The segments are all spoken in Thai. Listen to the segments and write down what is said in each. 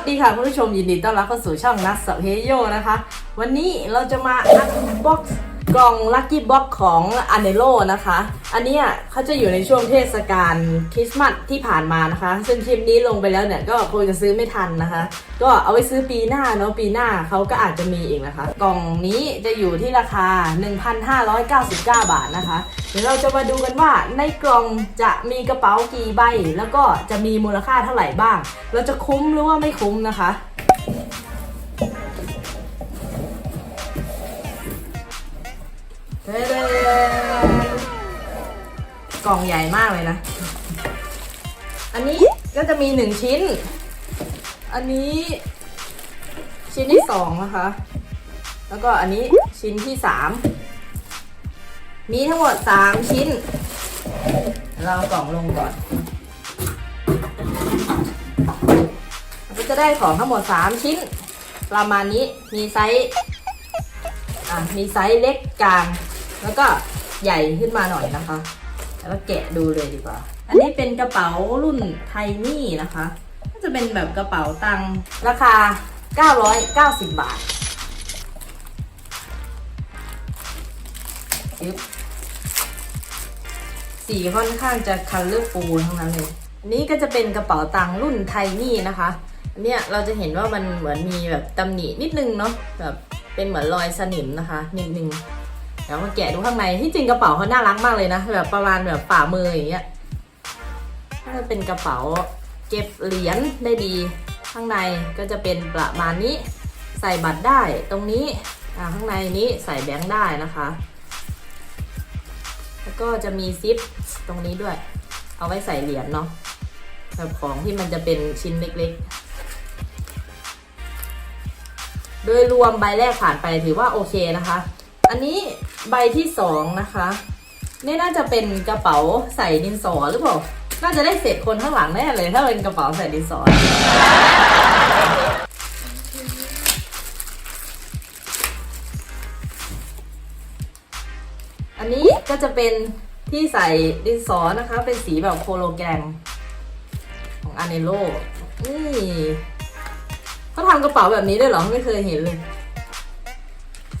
สดีค่ะคุณผู้ชมยินดีต้อนรับเข้าสู่ช่องนัสเฮโยนะคะ วันนี้เราจะมาอันบ็อกซ์ กล่องลัคกี้บ็อกของอเนโลนะคะ อันนี้เขาจะอยู่ในช่วงเทศกาลคริสต์มาสที่ผ่านมานะคะ ซึ่งคลิปนี้ลงไปแล้วเนี่ยก็คงจะซื้อไม่ทันนะคะ ก็เอาไว้ซื้อปีหน้าเนาะปีหน้าเขาก็อาจจะมีอีกนะคะ กล่องนี้จะอยู่ที่ราคา 1,599 บาทนะคะ เดี๋ยวเราจะมาดูกันว่าในกล่องจะมีกระเป๋ากี่ใบ แล้วก็จะมีมูลค่าเท่าไหร่บ้าง เราจะคุ้มหรือว่าไม่คุ้มนะคะ กล่องใหญ่มากเลยนะ อันนี้ก็จะมีหนึ่งชิ้น อันนี้ชิ้นที่สองนะคะ แล้วก็อันนี้ชิ้นที่สามมีทั้งหมดสามชิ้น เราเอากล่องลงก่อน เราก็จะได้ของทั้งหมดสามชิ้น ประมาณนี้ มีไซส์ อะ มีไซส์เล็กกลาง แล้วก็ใหญ่ขึ้นมาหน่อยนะคะ แล้วก็แกะดูเลยดีกว่า อันนี้เป็นกระเป๋ารุ่นไทนี่นะคะก็จะเป็นแบบกระเป๋าตังค์ราคา 990 บาทยึบสีค่อนข้างจะคันเลือกฟูทั้งนั้นเลยอันนี้ก็จะเป็นกระเป๋าตังค์รุ่นไทนี่นะคะอันเนี้ยเราจะเห็นว่ามันเหมือนมีแบบตำหนินิดนึงเนาะแบบเป็นเหมือนรอยสนิมนะคะ นิดนึง เดี๋ยวมาแกะดูข้างในที่จริงกระเป๋าเขาน่ารักมากเลยนะแบบประมาณแบบฝ่ามืออย่างเงี้ยถ้าจะเป็นกระเป๋าเก็บเหรียญได้ดี ข้างในก็จะเป็นประมาณนี้ใส่บัตรได้ตรงนี้ข้างในนี้ใส่แบงค์ได้นะคะ แล้วก็จะมีซิปตรงนี้ด้วย เอาไว้ใส่เหรียญเนาะแบบของที่มันจะเป็นชิ้นเล็กๆ โดยรวมใบแรกผ่านไปถือว่าโอเคนะคะ อันนี้ใบที่สองนะคะ นี่น่าจะเป็นกระเป๋าใส่ดินสอหรือเปล่า น่าจะได้เสร็จคนข้างหลังแน่เลย ถ้าเป็นกระเป๋าใส่ดินสอ อันนี้ก็จะเป็นที่ใส่ดินสอนะคะ เป็นสีแบบโคโลแกรมของอ n นโลนี่เขาทำกระเป๋าแบบนี้ด้วยเหรอ ไม่เคยเห็นเลย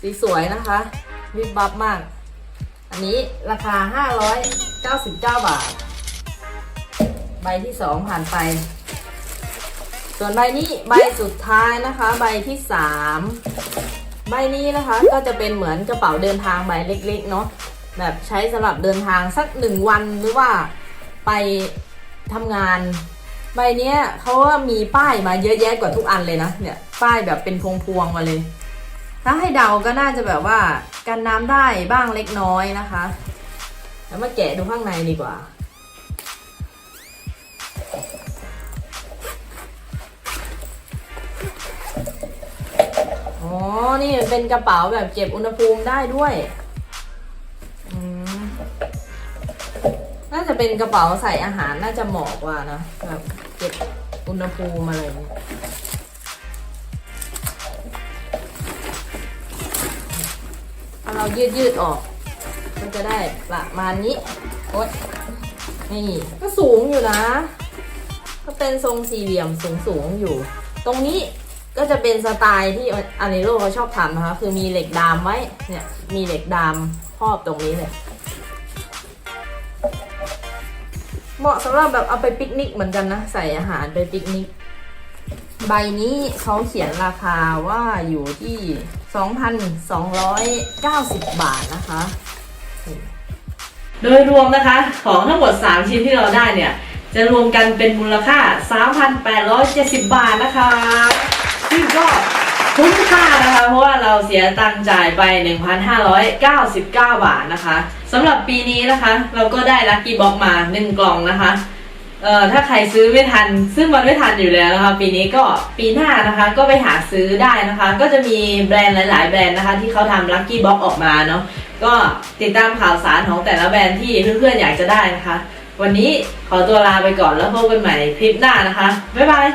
สีสวยนะคะวิบวับมาก อันนี้ราคา 599 บาท ใบที่2ผ่านไป ส่วนใบนี้ใบสุดท้ายนะคะ ใบที่3ใบนี้นะคะก็จะเป็นเหมือนกระเป๋าเดินทางใบเล็ก ๆ เนาะแบบใช้สำหรับเดินทางสักหนึ่งวันหรือว่าไปทำงาน ใบนี้เขาว่ามีป้ายมาเยอะแยะกว่าทุกอันเลยนะเนี่ยป้ายแบบเป็นพวงๆมาเลย ถ้าให้เดาก็น่าจะแบบว่ากันน้ำได้บ้างเล็กน้อยนะคะ แล้วมาแกะดูข้างในดีกว่า อ๋อ นี่เป็นกระเป๋าแบบเก็บอุณหภูมิได้ด้วยน่าจะเป็นกระเป๋าใส่อาหารน่าจะเหมาะกว่านะแบบเก็บอุณหภูมิอะไรเงี้ย เรายืดยืดๆออกก็จะได้ประมาณนี้โอ๊ยนี่ก็สูงอยู่นะ ก็เป็นทรงสี่เหลี่ยมสูงสูงๆอยู่ ตรงนี้ก็จะเป็นสไตล์ที่อานิโรเขาชอบทำนะคะ คือมีเหล็กดามไว้ เนี่ย มีเหล็กดามครอบตรงนี้เนี่ยเหมาะสำหรับแบบเอาไปปิกนิกเหมือนกันนะ ใส่อาหารไปปิกนิก ใบนี้เขาเขียนราคาว่าอยู่ที่ 2,290 บาทนะคะ โดยรวมนะคะของทั้งหมด 3 ชิ้นที่เราได้เนี่ย จะรวมกันเป็นมูลค่า 3,870 บาทนะคะ ซึ่งก็คุ้มค่านะคะ เพราะว่าเราเสียตังค์จ่ายไป 1,599 บาทนะคะสำหรับปีนี้นะคะ เราก็ได้ลัคกี้บ็อกมา 1 กล่องนะคะ เอ่อถ้าใครซื้อไม่ทัน ซึ่งมันไม่ทันอยู่แล้วนะคะปีนี้ก็ปีหน้านะคะก็ไปหาซื้อได้นะคะ ก็จะมีแบรนด์หลาย ๆ แบรนด์นะคะ ที่เขาทำลัคกี้บ็อกออกมาเนาะก็ติดตามข่าวสารของแต่ละแบรนด์ที่เพื่อนๆอยากจะได้นะคะ วันนี้ขอตัวลาไปก่อนแล้วพบกันใหม่คลิปหน้านะคะบ๊ายบาย